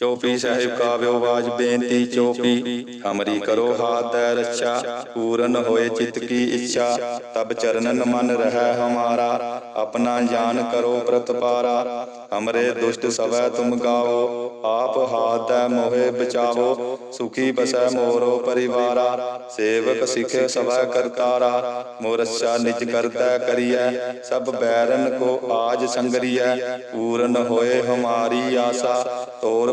ਚੌਪੀ ਸਾਹਿਬ ਕਾਵਿਓ ਬਾਜ ਬੇਨਤੀ ਚੌਪੀ। ਹਮਰੀ ਕਰੋ ਹਾਥ ਰੱਛਾ। ਪੂਰਨ ਹੋਏ ਚਿਤ ਕੀ ਇੱਛਾ। ਤਬ ਚਰਨਨ ਮਨ ਰਹਿ ਹਮਾਰਾ। ਆਪਣਾ ਜਾਨ ਕਰੋ ਪ੍ਰਤਪਾਰਾ। ਹਮਰੇ ਦੁਸ਼ਟ ਸਵੈ ਤੁਮ ਗਾਵੋ ਆਪ ਹਾਥ ਮੋਹਿ ਬਚਾਵੋ। ਸੁਖੀ ਬਸੈ ਮੋਰੋ ਪਰਿਵਾਰਾ। ਸੇਵਕ ਸਿਖ ਸਵੈ ਕਰਤਾਰਾ। ਮੋਰਛਾ ਨਿਜ ਕਰਤੈ ਕਰੀਐ। ਸਭ ਬੈਰਨ ਕੋ ਆਜ ਸੰਗਰੀਐ। ਪੂਰਨ ਹੋਏ ਹਮਾਰੀ ਆਸਾ। ਤੋਰ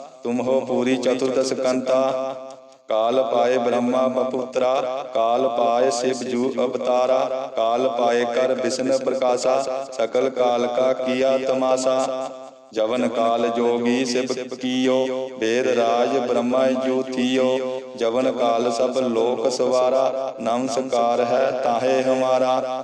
ਤੁਮ ਹੋ ਪੂਰੀ ਚਤੁਰਦਸ ਕੰਤਾ। ਕਾਲ ਪਾਏ ਬ੍ਰਹਮਾ ਬਪੁੱਤਰਾ ਕਾਲ ਪਾਏ ਸਿਵ ਜੂ ਅਵਤਾਰਾ, ਕਾਲ ਪਾਏ ਕਰ ਬਿਸ਼ਨ ਪ੍ਰਕਾਸ਼ਾ, ਸਕਲ ਕਾਲ ਕਾ ਕੀਆ ਤਮਾਸਾ। ਜਵਨ ਕਾਲ ਜੋਗੀ ਸਿਵ ਕੀਓ, ਵੇਦ ਰਾਜ ਬ੍ਰਹਮਾ ਜੂ ਜਵਨ ਕਾਲ ਸਭ ਲੋਕ ਸਵਾਰਾ ਨਮਸਕਾਰ ਹੈ ਤਾਹੇ ਹਮਾਰਾ।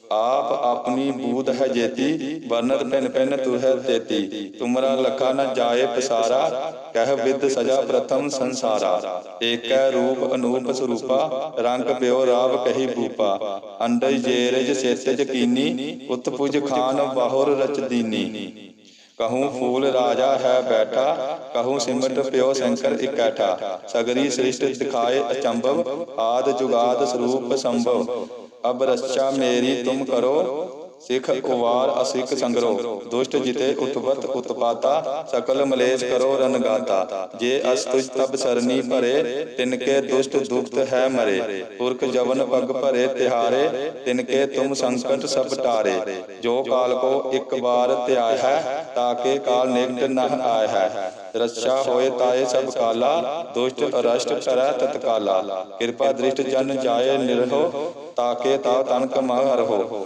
ਆਪ ਆਪਣੀ ਬੂਧ ਹੈ ਜੇਤੀ ਵਰਨਤ ਪਿਨ ਪਿਨ ਤੁਹੈ ਤੇਤੀ। ਤੁਮਰਾ ਲਖਾ ਨ ਜਾਏ ਪਸਾਰਾ, ਕਹਿ ਵਿਦ ਸਜਾ ਪ੍ਰਥਮ ਸੰਸਾਰਾ। ਏਕੈ ਰੂਪ ਅਨੂਪ ਸਰੂਪਾ, ਰੰਗ ਪਿਓ ਰਾਵ ਕਹੀ ਭੂਪਾ। ਅੰਡਜ ਜੇਰਜ ਸੇਤਜ ਕੀਨੀ, ਉਤ ਖਾਨ ਬਾਹੁਰ ਰਚਦੀਨੀ ਕਹੂੰ ਫੂਲ ਰਾਜਾ ਹੈ ਬੈਠਾ, ਕਹੂੰ ਸਿਮਟ ਪਿਓ ਸ਼ੰਕਰ ਇਕੈਠਾ। ਸਗਰੀ ਸ੍ਰਿਸ਼ਟ ਦਿਖਾਏ ਅਚੰਭਵ, ਆਦ ਜੁਗਾਦ ਸਰੂਪ ਸੰਭਵ। ਅਬ ਰੱਛਾ ਮੇਰੀ ਤੁਮ ਕਰੋ, ਸਿੱਖ ਉਵਾਰ ਅਸਿਕ ਸੰਗਰੋ, ਦੁਸ਼ਟ ਜਿਤੇ ਉਤਪਤ ਉਤਪਾਤਾ, ਸਕਲ ਮਲੇਸ਼ ਕਰੋ ਰਨਗਾਤਾ ਜੇ ਅਸ ਤੁਜ ਤਬ ਸਰਨੀ ਭਰੇ ਤਿਨਕੇ ਦੁਸ਼ਟ ਦੁਖਤ ਹੈ ਮਰੇ। ਪੁਰਖ ਜਵਨ ਪਗ ਭਰੇ ਤਿਹਾਰੇ ਤਿਨਕੇ ਤੁਮ ਸੰਕਟ ਸਭ ਟਾਰੇ। ਜੋ ਕਾਲ ਕੋ ਇੱਕ ਵਾਰ ਧਿਆਇ ਹੈ ਤਾਕੇ ਕਾਲ ਨਿਕਟ ਨਹ ਆਇ ਹੈ। ਰੱਛਾ ਹੋਏ ਤਾਏ ਸਭ ਕਾਲਾ, ਦੁਸ਼ਟ ਅਰਸ਼ਟ ਕਰੈ ਤਤਕਾਲਾ ਕਿਰਪਾ ਦ੍ਰਿਸ਼ਟ ਜਨ ਜਾਏ ਨਿਰਹੋ ਤਾਕੇ ਤਾ ਤਨਕ ਮਹ ਰਹੋ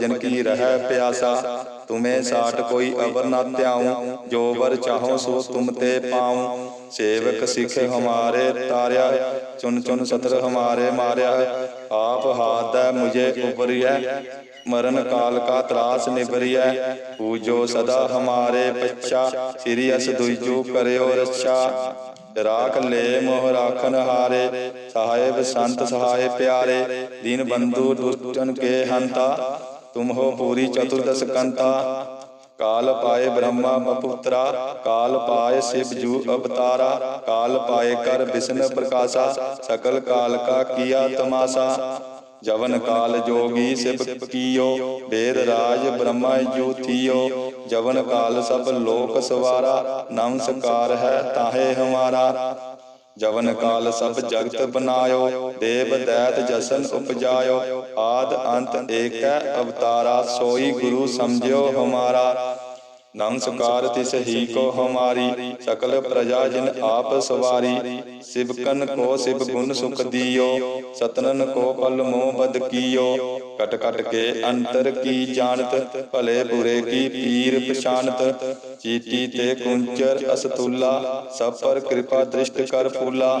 ਭਜਨ ਕੀ ਰਹਿ ਪਿਆਸਾ? ਤੁਮੇ ਸਾਟ ਕੋਈ ਅਵਰ ਨਾ ਧਿਆਉ, ਜੋ ਵਰ ਚਾਹੋ ਸੋ ਤੁਮ ਤੇ ਪਾਉ। ਸੇਵਕ ਸਿੱਖ ਹਮਾਰੇ ਤਾਰਿਆ ਚੁਨ ਚੁਨ ਸਤਰ ਹਮਾਰੇ ਮਾਰਿਆ। ਆਪ ਹਾਥ ਮੁਝੇ ਉਪਰਿਐ ਮਰਨ ਕਾਲ ਕਾ ਤਰਾਸ ਨਿਬਰਿਐ ਪੂਜੋ ਸਦਾ ਹਮਾਰੇ ਪੱਛਾ, ਸ੍ਰੀ ਅਸ ਦੁਇਜੂ ਕਰਿਓ ਰੱਛਾ। ਰਾਖ ਲੈ ਮੋਹ ਰਾਖਨ ਹਾਰੇ, ਸਾਹਿਬ ਸੰਤ ਸਹਾਏ ਪਿਆਰੇ। ਦੀਨ ਬੰਧੂ ਦੁਸ਼ਟਨ ਕੇ ਹੰਤਾ ਤੁਮ ਹੋ ਪੂਰੀ ਚਤੁਰਦਸ ਕੰਤਾ ਕਾਲ ਪਾਏ ਬ੍ਰਹਮਾ ਬਪੁੱਤਰਾ ਕਾਲ ਪਾਏ ਸਿਵ ਜੂ ਅਵਤਾਰਾ ਕਾਲ ਪਾਏ ਕਰ ਵਿਸ਼ਨ ਪ੍ਰਕਾਸ਼ਾ ਸਕਲ ਕਾਲ ਕਾ ਕੀਆ ਤਮਾਸਾ ਜਵਨ ਕਾਲ ਜੋਗੀ ਸਿਵ ਕੀਓ ਵੇਦ ਰਾਜ ਬ੍ਰਹਮਾ ਜੂ ਥੀਓ ਜਵਨ ਕਾਲ ਸਭ ਲੋਕ ਸਵਾਰਾ ਨਮਸਕਾਰ ਹੈ ਤਾਹੇ ਹਮਾਰਾ ਜਵਨ ਕਾਲ ਸਭ ਜਗਤ ਬਨਾਇਓ ਦੇਵ ਦੈਤ ਜਸਨ ਉਪਜਾਇਓ ਆਦ ਅੰਤ ਏਕੈ ਅਵਤਾਰਾ, ਸੋਈ ਗੁਰੂ ਸਮਝਿਓ ਹਮਾਰਾ। ਨਮਸਕਾਰ ਤਿਸ ਹੀ ਕੋ ਹਮਾਰੀ, ਸਕਲ ਪ੍ਰਜਾ ਜਿਨ ਆਪ ਸਵਾਰੀ। ਸਿਵਕਨ ਕੋ ਸਿਵ ਗੁਣ ਸੁਖ ਦਿਓ, ਸਤਨਨ ਕੋ ਪਲ ਮੋਹ ਬਦ ਕੀਓ। ਕਟ ਕਟ ਕੇ ਅੰਤਰ ਕੀ ਜਾਣਤ, ਭਲੇ ਬੁਰੇ ਕੀ ਪੀਰ ਪਛਾਨਤ ਚੀਤੀ ਤੇ ਕੁੰਚਰ ਅਸਤੁਲਾ, ਸਭ ਪਰ ਕਿਰਪਾ ਦ੍ਰਿਸ਼ਟ ਕਰ ਫੂਲਾ।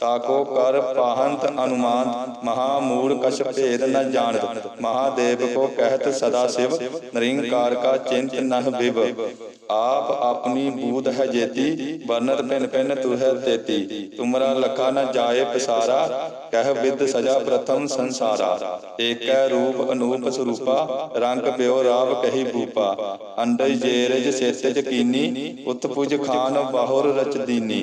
ਤਾਕੋ ਕਰ ਪਾਹੰਤ ਅਨੁਮਾਨ ਮਹਾ ਮੂੜ ਕਛ ਭੇਦ ਨ ਜਾਣਤ ਮਹਾਦੇਵ ਕੋ ਕਹਿਤ ਸਦਾ ਸਿਵ ਨਿਰੰਕਾਰ ਕਾ ਚਿੰਤ ਨਹ ਬਿਵ। ਆਪ ਆਪਣੀ ਬੂਧ ਹੈ ਜੇਤੀ ਵਰਨਤ ਪਿਨ ਪਿਨ ਤੁਹੈ ਤੇਤੀ। ਤੁਮਰਾ ਲਖਾ ਨ ਜਾਏ ਪਸਾਰਾ, ਕਹਿ ਵਿਦ ਸਜਾ ਪ੍ਰਥਮ ਸੰਸਾਰਾ। ਏਕੈ ਰੂਪ ਅਨੂਪ ਸਰੂਪਾ, ਰੰਗ ਪਿਓ ਰਾਵ ਕਹੀ ਭੂਪਾ। ਅੰਡਜ ਜੇਰਜ ਸੇਤਜ ਕੀਨੀ ਉਤ ਖਾਨ ਬਾਹੁਰ ਰਚ ਦੀਨੀ।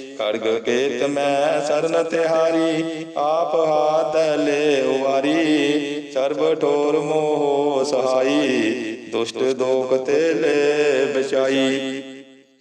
ਖੜਗ ਕੇਤ ਮੈਂ ਸਰਨ ਤਿਹਾਰੀ, ਆਪ ਹਾਥ ਲੈ ਉਵਾਰੀ। ਸਰਬ ਠੋਰ ਮੋਹ ਸਹਾਈ, ਦੁਸ਼ਟ ਦੋਖ ਤੇ ਲੈ ਬਚਾਈ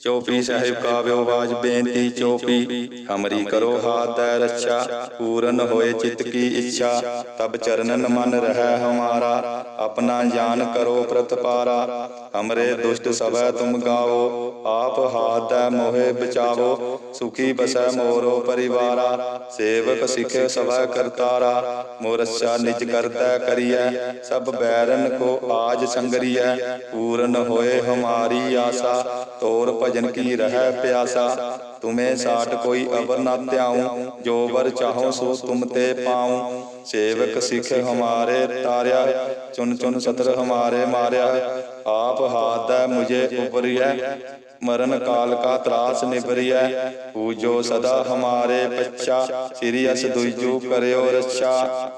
ਚੌਪੀ ਸਾਹਿਬ ਕਾਵਿਓ ਬਾਜ ਬੇਨਤੀ, ਚੌਪੀ ਹਮਰੀ ਕਰੋ ਹਾਥ ਤੈ ਰੱਛਾ, ਪੂਰਨ ਹੋਏ ਚਿਤ ਕੀ ਇੱਛਾ। ਤਬ ਚਰਨਨ ਮਨ ਰਹਿ ਹਮਾਰਾ, ਆਪਣਾ ਜਾਨ ਕਰੋ ਪ੍ਰਤਪਾਰਾ। ਹਮਰੇ ਦੁਸ਼ਟ ਸਭੈ ਤੁਮ ਗਾਓ ਆਪ ਹਾਥ ਤੈ ਮੋਹਿ ਬਚਾਵੋ। ਸੁਖੀ ਬਸੈ ਮੋਰੋ ਪਰਿਵਾਰਾ, ਸੇਵਕ ਸਿਖੇ ਸਭੈ ਕਰਤਾਰਾ, ਮੋਰਛਾ ਨਿਜ ਕਰਤੈ ਕਰੀਐ, ਸਭ ਬੈਰਨ ਕੋ ਆਜ ਸੰਗਰੀਐ, ਪੂਰਨ ਹੋਏ ਹਮਾਰੀ ਆਸਾ, ਤੋਰ ਭਜਨ ਕੀ ਰਹਿ ਪਿਆਸਾ, ਤੁਮੇ ਸਾਟ ਕੋਈ ਅਵਰ ਨਾ ਧਿਆਉ, ਜੋ ਵਰ ਚਾਹੋ ਸੋ ਤੁਮ ਤੇ ਪਾਉ, ਸੇਵਕ ਸਿਖ ਹਮਾਰੇ ਤਾਰਿਆ, ਚੁਨ ਚੁਨ ਸਤਰ ਹਮਾਰੇ ਮਾਰਿਆ ਆਪ ਹਾਥ ਮੁਝੇ ਉਪਰਿਐ, ਮਰਨ ਕਾਲ ਕਾ ਤਰਾਸ ਨਿਬਰਿਐ ਪੂਜੋ ਸਦਾ ਹਮਾਰੇ ਪੱਛਾ, ਸ੍ਰੀ ਅਸ ਦੁਇਜੂ ਕਰਿਓ ਰੱਛਾ।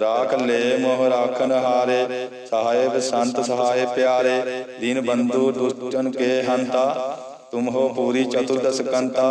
ਰਾਖ ਲੈ ਮੋਹ ਰਾਖਨ ਹਾਰੇ ਸਹਾਇਬ ਸੰਤ ਸਹਾਇ ਪਿਆਰੇ, ਦੀਨ ਬੰਧੂ ਦੁਸ਼ਟਨ ਕੇ ਹੰਤਾ, ਤੁਮ ਹੋ ਪੂਰੀ ਚਤੁਰਦਸ ਕੰਤਾ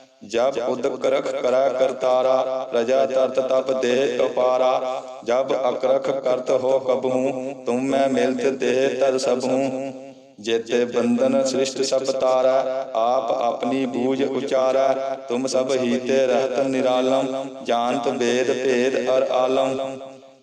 ਜਬ ਉਦਕ ਰਖ ਕਰੈ ਕਰਤਾਰਾ, ਰਜਾ ਤਰਤ ਤਪ ਦੇਹ ਅਪਾਰਾ ਜਬ ਅਕਰਖ ਕਰਤ ਹੋ ਕਬਹੂ, ਤੁਮ ਮੈਂ ਮਿਲਤ ਦੇਹ ਤਰ ਸਭੂ। ਜੇਤੇ ਬੰਧਨ ਸ੍ਰਿਸ਼ਟ ਸਭ ਤਾਰਾ, ਆਪ ਆਪਣੀ ਬੂਝ ਉਚਾਰੈ, ਤੁਮ ਸਭ ਹੀਤੇ ਰਹਤ ਨਿਰਾਲਮ ਜਾਨਤ ਵੇਦ ਭੇਦ ਅਰ ਆਲਮ।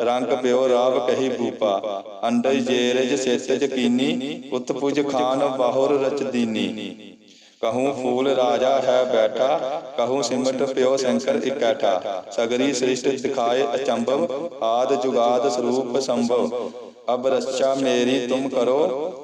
ਰੰਗ ਪਿਓ ਰਾਵ ਕਹੀ ਭੂਪਾ ਅੰਡਜ ਜੇਰਜ ਸੇਤਜ ਕੀਨੀ ਉਤ ਪੁਜ ਖਾਨ ਬਾਹੁਰ ਰਚ ਕਹੂੰ ਫੂਲ ਰਾਜਾ ਹੈ ਬੈਠਾ, ਕਹੂੰ ਸਿਮਟ ਪਿਓ ਸ਼ੰਕਰ ਇਕੈਠਾ। ਸਗਰੀ ਸ੍ਰਿਸ਼ਟ ਦਿਖਾਏ ਅਚੰਭਵ, ਆਦ ਜੁਗਾਦ ਸਰੂਪ ਸੰਭਵ। ਅਬ ਰਚਾ ਮੇਰੀ ਤੁਮ ਕਰੋ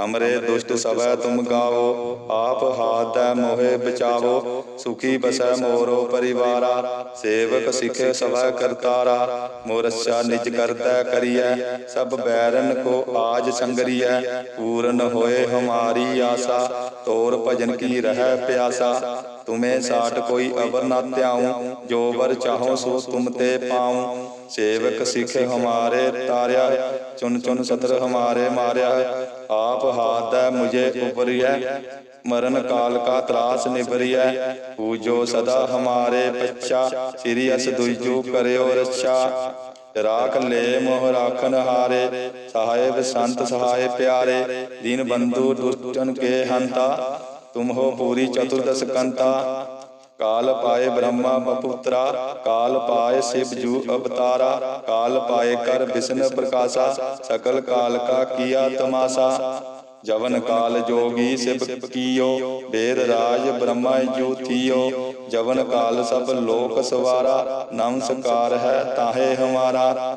ਹਮਰੇ ਦੁਸ਼ਟ ਸਭੈ ਤੁਮ ਗਾਵੋ, ਆਪ ਹਾਥ ਹੈ ਮੋਹਿ ਬਚਾਵੋ, ਸੁਖੀ ਬਸੈ ਮੋਰੋ ਪਰਿਵਾਰਾ, ਸੇਵਕ ਸਿਖੇ ਸਭੈ ਕਰਤਾਰਾ, ਮੋਰਛਾ ਨਿਜ ਕਰਤਾ ਕਰੀਐ, ਸਭ ਬੈਰਨ ਕੋ ਆਜ ਸੰਗਰੀਐ, ਪੂਰਨ ਹੋਏ ਹਮਾਰੀ ਆਸਾ, ਤੋਰ ਭਜਨ ਕੀ ਰਹਿ ਪਿਆਸਾ, ਤੁਮੇ ਸਾਟ ਕੋਈ ਅਵਰ ਨਾ ਧਿਆਉ, ਜੋ ਵਰ ਚਾਹੋ ਸੋ ਤੁਮ ਤੇ ਪਾਉ, ਸੇਵਕ ਸਿਖ ਹਮਾਰੇ ਤਾਰਿਆ, ਚੁਨ ਚੁਨ ਸਤਰ ਹਮਾਰੇ ਮਾਰਿਆ ਆਪ ਹਾਥ ਹੈ ਮੁਝੇ ਉਪਰਿਐ, ਮਰਨ ਕਾਲ ਕਾ ਤਰਾਸ ਨਿਬਰਿਐ ਪੂਜੋ ਸਦਾ ਹਮਾਰੇ ਪੱਛਾ, ਸ੍ਰੀ ਅਸ ਦੁਜੂ ਕਰਿਓ ਰਾਖ ਲੈ ਮੋਹ ਰਾਖਨ ਹਾਰੇ ਸਹਾਇਬ ਸੰਤ ਸਹਾਇ ਪਿਆਰੇ, ਦੀਨ ਬੰਧੂ ਦੁਸ਼ਟਨ ਕੇ ਹੰਤਾ, ਤੁਮ ਹੋ ਪੂਰੀ ਚਤੁਰਦਸ ਕੰਤਾ। ਕਾਲ ਪਾਏ ਬ੍ਰਹਮਾ ਬਪੁੱਤਰਾ ਕਾਲ ਪਾਏ ਸਿਵ ਜੂ ਅਵਤਾਰਾ, ਕਾਲ ਪਾਏ ਕਰ ਵਿਸ਼ਨ ਪ੍ਰਕਾਸ਼ਾ, ਸਕਲ ਕਾਲ ਕਾ ਕੀਆ ਤਮਾਸਾ। ਜਵਨ ਕਾਲ ਜੋਗੀ ਸਿਵ ਕੀਓ ਵੇਦ ਰਾਜ ਬ੍ਰਹਮਾ ਜੂ ਜਵਨ ਕਾਲ ਸਭ ਲੋਕ ਸਵਾਰਾ ਨਮਸਕਾਰ ਹੈ ਤਾਹੇ ਹਮਾਰਾ।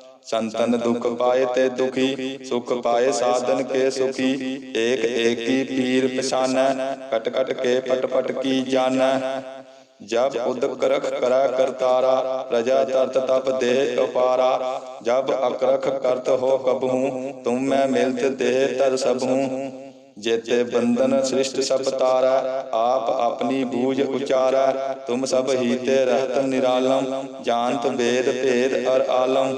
ਸੰਤਨ ਦੁਖ ਪਾਏ ਤੇ ਦੁਖੀ, ਸੁਖ ਪਾਏ ਸਾਧਨ ਕੇ ਸੁਖੀ। ਏਕ ਏਕੀ ਪੀਰ ਪਛਾਨੈ, ਕਟ ਕਟ ਕੇ ਪਟ ਪਟ ਕੀ ਜਾਣੈ ਜਬ ਉਦਕਰਖ ਕਰਾ ਕਰਤਾਰਾ ਰਜਾ ਤਰਤ ਤਪ ਦੇਹ ਉਪਾਰਾ। ਜਬ ਅਕਰਖ ਕਰਤ ਹੋ ਕਬਹੂ, ਤੁਮ ਮੈਂ ਮਿਲਤ ਦੇਹ ਤਰ ਸਭੂ। ਜੇਤੇ ਬੰਧਨ ਸ੍ਰਿਸ਼ਟ ਸਭ ਤਾਰਾ, ਆਪ ਆਪਣੀ ਬੂਝ ਉਚਾਰਾ। ਤੁਮ ਸਭ ਹੀ ਤੇ ਰਹਤ ਨਿਰਾਲਮ ਜਾਨਤ ਵੇਦ ਭੇਦ ਅਰ ਆਲਮ।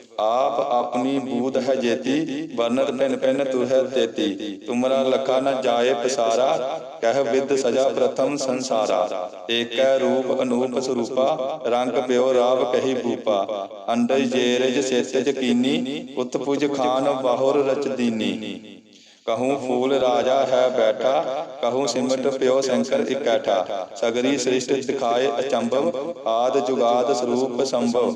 ਆਪ ਆਪਣੀ ਬੂਧ ਹੈ ਜੇਤੀ ਵਰਨਤ ਪਿਨ ਪਿਨ ਤੁਹੈ ਤੇਤੀ। ਤੁਮਰਾ ਲਖਾ ਨ ਜਾਏ ਪਸਾਰਾ, ਕਹਿ ਵਿਦ ਸਜਾ ਪ੍ਰਥਮ ਸੰਸਾਰਾ। ਏਕੈ ਰੂਪ ਅਨੂਪ ਸਰੂਪਾ, ਰੰਗ ਪਿਓ ਰਾਵ ਕਹੀ ਭੂਪਾ। ਅੰਡਜ ਜੇਰਜ ਸੇਤਜ ਕੀਨੀ, ਉਤ ਪੁਜ ਖਾਨ ਬਾਹੁਰ ਰਚ ਦੀਨੀ। ਕਹੂੰ ਫੂਲ ਰਾਜਾ ਹੈ ਬੈਠਾ, ਕਹੂੰ ਸਿਮਟ ਪਿਓ ਸ਼ੰਕਰ ਇਕੈਠਾ। ਸਗਰੀ ਸ੍ਰਿਸ਼ਟ ਦਿਖਾਏ ਅਚੰਭਵ, ਆਦ ਜੁਗਾਦ ਸਰੂਪ ਸੰਭਵ।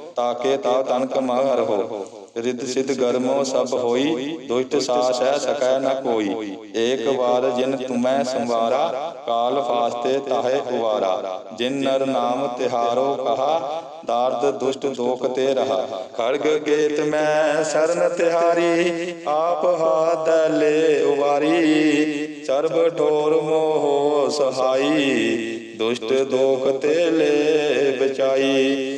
ਤਾਕੇ ਤਾ ਤਨ ਕਮਾ ਰਹੋ ਰਿੱਧ ਸਿੱਧ ਗਰਮੋ ਸਭ ਹੋਈ ਦੁਸ਼ਟ ਸਾਸ ਹੈ ਸਕੈ ਨ ਕੋਈ। ਏਕ ਵਾਰ ਜਿਨ ਤੁਮੈ ਸੰਵਾਰਾ ਕਾਲ ਫਾਸਤੇ ਤਾਹੇ ਉਵਾਰਾ ਜਿਨ ਨਰ ਨਾਮ ਤਿਹਾਰੋ ਕਹਾ ਦਾਰਦ ਦੁਸ਼ਟ ਦੋਖ ਤੇ ਰਹਾ। ਖੜਗ ਗੇਤ ਮੈਂ ਸਰਨ ਤਿਹਾਰੀ ਆਪ ਹਾਥ ਲੈ ਉਵਾਰੀ। ਸਰਬ ਠੋਰ ਮੋਹ ਸਹਾਈ। ਦੁਸ਼ਟ ਦੋਖ ਤੇ ਲੈ ਬਚਾਈ।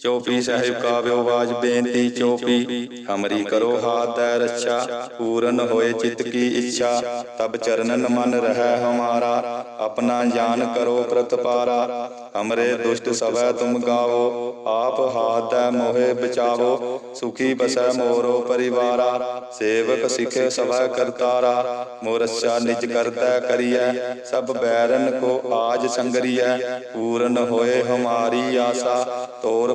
ਚੋਪੀ ਸਾਹਿਬ ਕਾਵਿਓ ਬਾਜ ਬੇਨਤੀ ਚੋਪੀ। ਹਮਰੀ ਕਰੋ ਹਾਥ ਦੈ ਰੱਛਾ, ਪੂਰਨ ਹੋਏ ਚਿਤ ਕੀ ਇੱਛਾ। ਤਬ ਚਰਨਨ ਮਨ ਰਹਿ ਹਮਾਰਾ, ਆਪਣਾ ਜਾਨ ਕਰੋ ਪ੍ਰਤਪਾਰਾ। ਹਮਰੇ ਦੁਸ਼ਟ ਸਵੈ ਤੁਮ ਗਾਵੋ, ਆਪ ਹਾਥ ਦੈ ਮੋਹਿ ਬਚਾਵੋ। ਸੁਖੀ ਬਸੈ ਮੋਰੋ ਪਰਿਵਾਰਾ, ਸੇਵਕ ਸਿਖੇ ਸਵੈ ਕਰਤਾਰਾ। ਮੋਰਛਾ ਨਿਜ ਕਰਤਾ ਕਰੀਐ, ਸਭ ਬੈਰਨ ਕੋ ਆਜ ਸੰਗਰੀਐ। ਪੂਰਨ ਹੋਏ ਹਮਾਰੀ ਆਸਾ, ਤੋਰ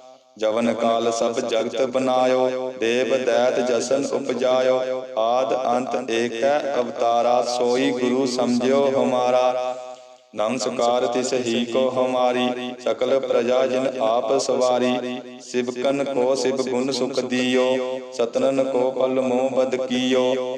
ਜਵਨ ਕਾਲ ਸਭ ਜਗਤ ਬਨਾਇਓ ਦੇਵ ਦੈਤ ਜਸਨ ਉਪਜਾਇਓ ਆਦ ਅੰਤ ਏਕੈ ਅਵਤਾਰਾ ਸੋਈ ਗੁਰੂ ਸਮਝਿਓ ਹਮਾਰਾ। ਨਮਸਕਾਰ ਤਿਸ ਹੀ ਕੋ ਹਮਾਰੀ ਸਕਲ ਪ੍ਰਜਾ ਜਿਨ ਆਪ ਸਵਾਰੀ ਸਿਵਕਨ ਕੋ ਸਿਵ ਗੁਣ ਸੁਖ ਦਿਓ ਸਤਨਨ ਕੋ ਪਲ ਮੋਹ ਬਦ ਕੀਓ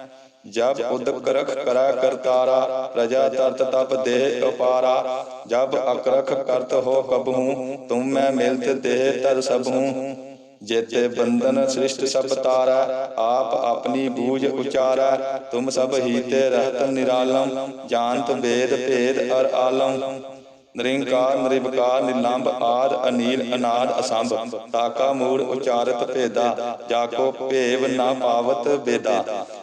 ਜਬ ਉਦਕ ਰਖ ਕਰਾ ਕਰਤਾਰਾ, ਪ੍ਰਜਾ ਤਰਤ ਤਪ ਦੇ ਉਪਾਰਾ। ਜਬ ਅਕਰਖ ਕਰਤ ਹੋ ਕਬਹੂ, ਤੁਮ ਮੈਂ ਮਿਲਤ ਤੇ ਤਰ ਸਭੂ। ਜੇਤੇ ਬੰਧਨ ਸ੍ਰਿਸ਼ਟ ਸਭ ਤਾਰਾ, ਆਪ ਆਪਣੀ ਬੂਝ ਉਚਾਰਾ। ਤੁਮ ਸਭ ਹੀ ਤੇ ਰਹਤ ਨਿਰਾਲਮ, ਜਾਣਤ ਵੇਦ ਭੇਦ ਅਰ ਆਲਮ। ਨਿਰੰਕਾਰ, ਨਿਰਵਕਾਰ ਨਿਲੰਬ ਆਦ, ਅਨੀਲ, ਅਨਾਦ, ਅਸੰਭ। ਤਾਕਾ ਮੂੜ ਉਚਾਰਤ ਭੇਦਾ ਜਾ ਕੋ ਭੇਵ ਨਾ ਪਾਵਤ ਬੇਦਾ।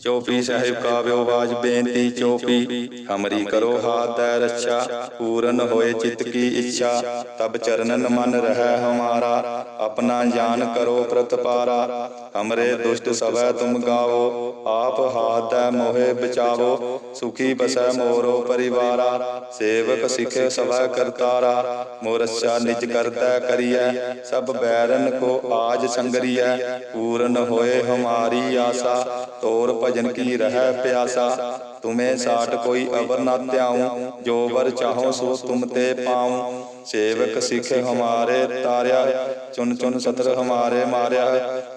ਚੋਪੀ ਸਾਹਿਬ ਕਾਵਿਓ ਬਾਜ ਬੇਨਤੀ ਚੋਪੀ ਹਮਰੀ ਕਰੋ ਹਾਥ ਹੈ ਰੱਛਾ, ਪੂਰਨ ਹੋਏ ਚਿਤ ਕੀ ਇੱਛਾ, ਤਬ ਚਰਨਨ ਮਨ ਰਹਿ ਹਮਾਰਾ, ਆਪਣਾ ਜਾਨ ਕਰੋ ਪ੍ਰਤਪਾਰਾ ਹਮਰੇ ਦੁਸ਼ਟ ਸਵੈ ਤੁਮ ਗਾਵੋ, ਆਪ ਹਾਥ ਹੈ ਮੋਹਿ ਬਚਾਵੋ, ਸੁਖੀ ਬਸੈ ਮੋਰੋ ਪਰਿਵਾਰਾ, ਸੇਵਕ ਸਿਖੇ ਸਵੈ ਕਰਤਾਰਾ ਮੋਰਛਾ ਨਿਜ ਕਰਤੈ ਕਰੀਐ, ਸਭ ਬੈਰਨ ਕੋ ਆਜ ਸੰਗਰੀਐ, ਪੂਰਨ ਹੋਏ ਹਮਾਰੀ ਆਸਾ, ਤੋਰ ਭਜਨ ਕੀ ਰਹਿ ਪਿਆਸਾ? ਤੁਮੇ ਸਾਟ ਕੋਈ ਅਵਰ ਨਾ ਧਿਆਉ ਜੋ ਵਰ ਚਾਹੋ ਸੋ ਤੁਮ ਤੇ ਪਾਉ। ਸੇਵਕ ਸਿਖ ਹਮਾਰੇ ਤਾਰਿਆ ਚੁਨ ਚੁਨ ਸਤਰ ਹਮਾਰੇ ਮਾਰਿਆ।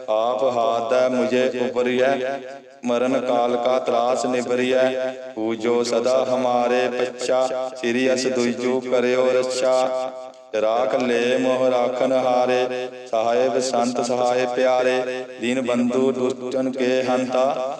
ਆਪ ਹਾਥ ਮੁਝੇ ਉਪਰਿਐ। ਮਰਨ ਕਾਲ ਕਾ ਤਰਾਸ ਨਿਬਰਿਐ ਪੂਜੋ ਸਦਾ ਹਮਾਰੇ ਪੱਛਾ। ਸ੍ਰੀ ਅਸ ਦੁਜੋ ਕਰਿਓ ਰੱਛਾ। ਰਾਖ ਲੈ ਮੋਹ ਰਾਖਨ ਹਾਰੇ। ਸਹਾਇਬ ਸੰਤ ਸਹਾਇ ਪਿਆਰੇ। ਦੀਨ ਬੰਧੂ ਦੁਸ਼ਟਨ ਕੇ ਹੰਤਾ।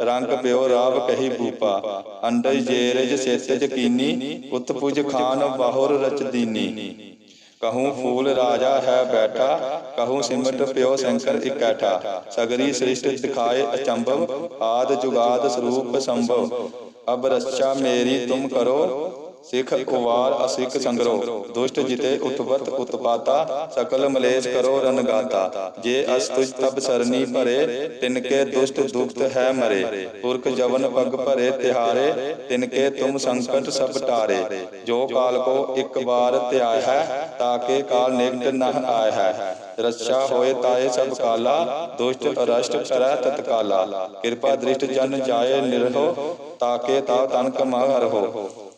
ਰੰਗ ਪਿਓ ਰਾਵ ਕਹੀ ਭੂਪਾ ਅੰਡਜ ਜੇਰਜ ਸੇਤਜ ਕੀਨੀ ਉਤ ਪੁਜ ਖਾਨ ਬਾਹੁਰ ਰਚਦੀਨੀ ਕਹੂੰ ਫੂਲ ਰਾਜਾ ਹੈ ਬੈਠਾ, ਕਹੂੰ ਸਿਮਟ ਪਿਓ ਸ਼ੰਕਰ ਇਕੈਠਾ। ਸਗਰੀ ਸ੍ਰਿਸ਼ਟ ਦਿਖਾਏ ਅਚੰਭਵ, ਆਦ ਜੁਗਾਦ ਸਰੂਪ ਸੰਭਵ। ਅਬ ਰਚਾ ਮੇਰੀ ਤੁਮ ਕਰੋ ਸਿੱਖ ਕੁਵਾਰ ਅਸਿਕ ਸੰਗਰੋ, ਦੁਸ਼ਟ ਜਿਤੇ ਉਤਪਤ ਉਤਪਾਤਾ, ਸਕਲ ਮਲੇਸ਼ ਕਰੋ ਰਨਗਾਤਾ ਜੇ ਅਸ ਤੁਜ ਤਬ ਸਰਨੀ ਭਰੇ ਤਿਨਕੇ ਦੁਸ਼ਟ ਦੁਖਤ ਹੈ ਮਰੇ। ਪੁਰਖ ਜਵਨ ਪਗ ਭਰੇ ਤਿਹਾਰੇ ਤਿਨਕੇ ਤੁਮ ਸੰਕਟ ਸਭ ਟਾਰੇ। ਜੋ ਕਾਲ ਕੋ ਇੱਕ ਵਾਰ ਧਿਆਇ ਹੈ ਤਾਕੇ ਕਾਲ ਨਿਕਟ ਨਹ ਆਇ ਹੈ। ਰੱਛਾ ਹੋਏ ਤਾਏ ਸਭ ਕਾਲਾ, ਦੁਸ਼ਟ ਅਰਸ਼ਟ ਕਰੈ ਤਤਕਾਲਾ ਕਿਰਪਾ ਦ੍ਰਿਸ਼ਟ ਜਨ ਜਾਏ ਨਿਰਹੋ ਤਾਕੇ ਤਾ ਤਨ ਕਮਾ ਹਰਹੋ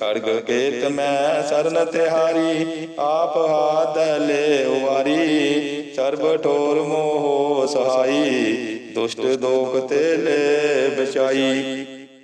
ਖੜਗ ਕੇਤ ਮੈਂ ਸਰਨ ਤਿਹਾਰੀ, ਆਪ ਹਾਦਲੇ ਲੈ ਸਰਬ ਠੋਰ ਮੋਹ ਸਹਾਈ, ਦੁਸ਼ਟ ਦੋਖ ਤੇ ਲੈ ਬਚਾਈ